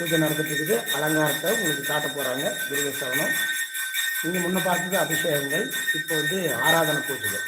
பூஜை நடந்துட்டு இருக்குது அலங்காரத்தை உங்களுக்கு காட்ட போகிறாங்க துர்கை சவனம் நீங்கள் முன்ன பார்த்தது அபிஷேகங்கள் இப்போ வந்து ஆராதனை பூஜைகள்.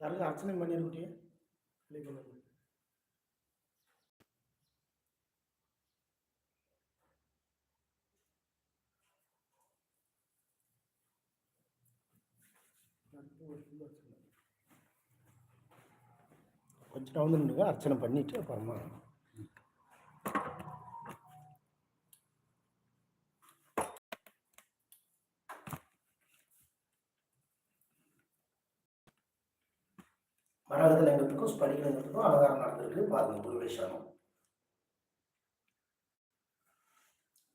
யாருக்கும் அர்ச்சனை பண்ணிருக்கிட்டே கொஞ்சம் டவுன் நின்றுங்க அர்ச்சனை பண்ணிட்டு அப்புறமா மரகத லிங்கத்துக்கும் ஸ்படிக லிங்கத்துக்கும் அலங்காரம் நடந்திருக்கு பாருங்க குருவேஷானம்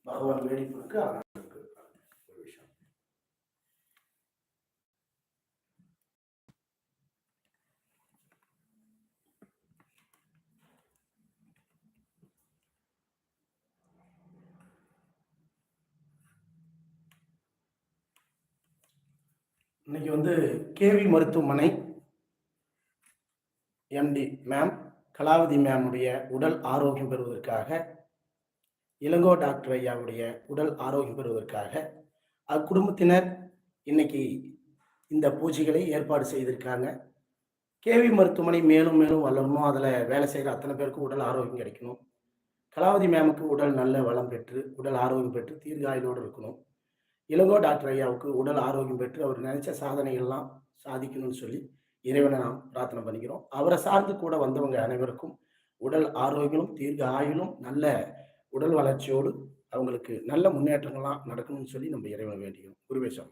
பகவான் வேடிப்புக்கு அலங்காரம் இருக்கு இன்னைக்கு வந்து கேவி மருத்துவமனை எம்டி மேம் கலாவதி மேமுடைய உடல் ஆரோக்கியம் பெறுவதற்காக இளங்கோ டாக்டர் ஐயாவுடைய உடல் ஆரோக்கியம் பெறுவதற்காக அக்குடும்பத்தினர் இன்னைக்கு இந்த பூஜைகளை ஏற்பாடு செய்திருக்காங்க. கேவி மருத்துவமனை மேலும் மேலும் வளரணும். அதில் வேலை செய்கிற அத்தனை பேருக்கும் உடல் ஆரோக்கியம் கிடைக்கணும். கலாவதி மேமுக்கு உடல் நல்ல வளம் பெற்று உடல் ஆரோக்கியம் பெற்று தீர்காயிலோடு இருக்கணும். இளங்கோ டாக்டர் ஐயாவுக்கு உடல் ஆரோக்கியம் பெற்று அவர் நினைச்ச சாதனைகள்லாம் சாதிக்கணும்னு சொல்லி இறைவனை நாம் பிரார்த்தனை பண்ணிக்கிறோம். அவரை சார்ந்து கூட வந்தவங்க அனைவருக்கும் உடல் ஆரோக்கியமும் தீர்க்க ஆயுளும் நல்ல உடல் வளர்ச்சியோடு அவங்களுக்கு நல்ல முன்னேற்றங்கள்லாம் நடக்கணும்னு சொல்லி நம்ம இறைவன் வேண்டிக்கிறோம். குருவேசம்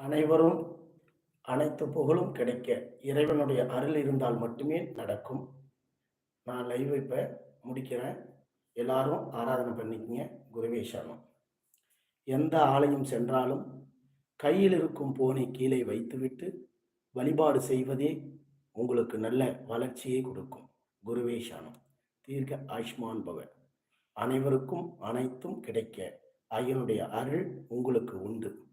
அனைவரும் அனைத்து புகழும் கிடைக்க இறைவனுடைய அருள் இருந்தால் மட்டுமே நடக்கும். நான் லைவ் இப்போ முடிக்கிறேன். எல்லாரும் ஆராதனை பண்ணிக்கங்க. குருவே சரணம். எந்த ஆலயம் சென்றாலும் கையில் இருக்கும் போனை கீழே வைத்துவிட்டு வழிபாடு செய்வதே உங்களுக்கு நல்ல வளர்ச்சியை கொடுக்கும். குருவே சரணம். தீர்க்க ஆயுஷ்மான் பவ அனைவருக்கும் அனைத்தும் கிடைக்க ஐயனுடைய அருள் உங்களுக்கு உண்டு.